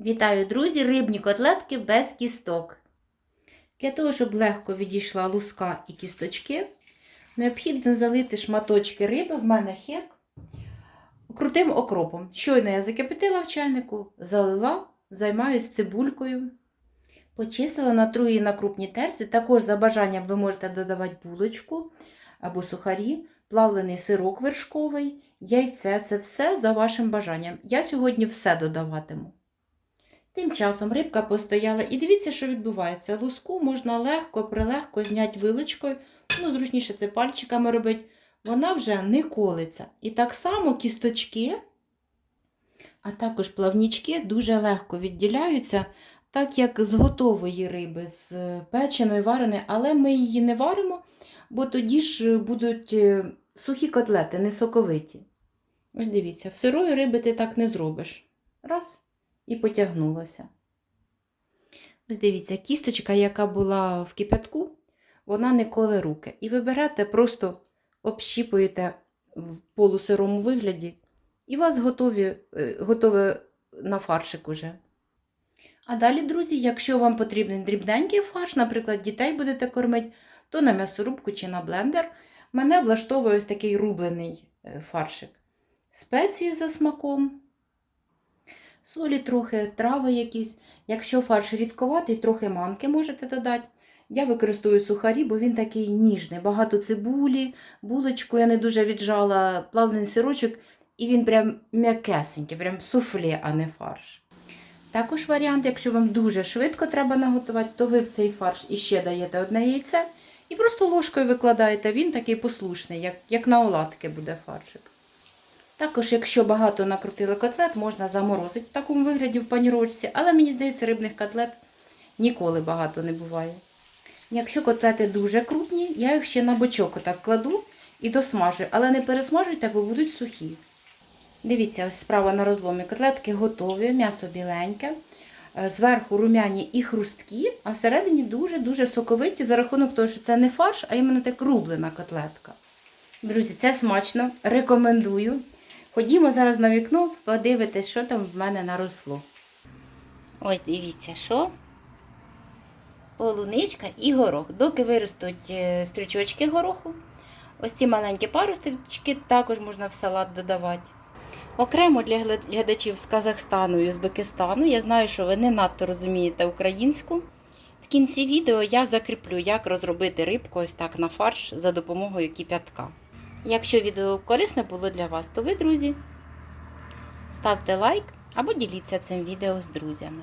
Вітаю, друзі! Рибні котлетки без кісток. Для того, щоб легко відійшла луска і кісточки, необхідно залити шматочки риби, в мене хек, крутим окропом. Щойно я закипятила в чайнику, залила, займаюсь цибулькою. Почистила на труї на крупній терці. Також за бажанням ви можете додавати булочку або сухарі, плавлений сирок вершковий, яйце це все за вашим бажанням. Я сьогодні все додаватиму. Тим часом рибка постояла, і дивіться, що відбувається. Луску можна легко, прилегко зняти вилочкою, ну, зручніше це пальчиками робити. Вона вже не колиться. І так само кісточки, а також плавнічки дуже легко відділяються, так як з готової риби, з печеної, вареної, але ми її не варимо, бо тоді ж будуть е, сухі котлети, не соковиті. Ось дивіться, в сирої риби ти так не зробиш. Раз і потягнулося. Ось дивіться, кісточка, яка була в кипятку, вона не коле руки. І ви берете, просто общіпуєте в полусирому вигляді, і у вас готові, е, готове на фаршик уже. А далі, друзі, якщо вам потрібен дрібненький фарш, наприклад, дітей будете кормити, то на м'ясорубку чи на блендер. Мене влаштовує ось такий рублений е, фаршик. Спеції за смаком, солі трохи, трави якісь. Якщо фарш рідковатий, трохи манки можете додати. Я використовую сухарі, бо він такий ніжний. Багато цибулі, булочку я не дуже віджала, плавлений сирочок, і він прям м'якесенький, прям суфле, а не фарш. Також варіант, якщо вам дуже швидко треба наготувати, то ви в цей фарш іще даєте одне яйце і просто ложкою викладаєте, він такий послушний, як, як на оладки буде фаршик. Також, якщо багато накрутили котлет, можна заморозити в такому вигляді в панірочці, але мені здається, рибних котлет ніколи багато не буває. Якщо котлети дуже крупні, я їх ще на бочок отак кладу і досмажую, але не пересмажуйте, бо будуть сухі. Дивіться, ось справа на розломі котлетки готові, м'ясо біленьке, е, зверху рум'яні і хрусткі, а всередині дуже-дуже соковиті за рахунок того, що це не фарш, а іменно так рублена котлетка. Друзі, це смачно, рекомендую. Ходімо зараз на вікно, подивитись, що там в мене наросло. Ось дивіться, що? Полуничка і горох. Доки виростуть е, стрючочки гороху, ось ці маленькі паросточки також можна в салат додавати. Окремо для глядачів з Казахстану і Узбекистану, я знаю, що ви не надто розумієте українську. В кінці відео я закріплю, як розробити рибку ось так на фарш за допомогою кип'ятка. Якщо відео корисне було для вас, то ви, друзі, ставте лайк або діліться цим відео з друзями.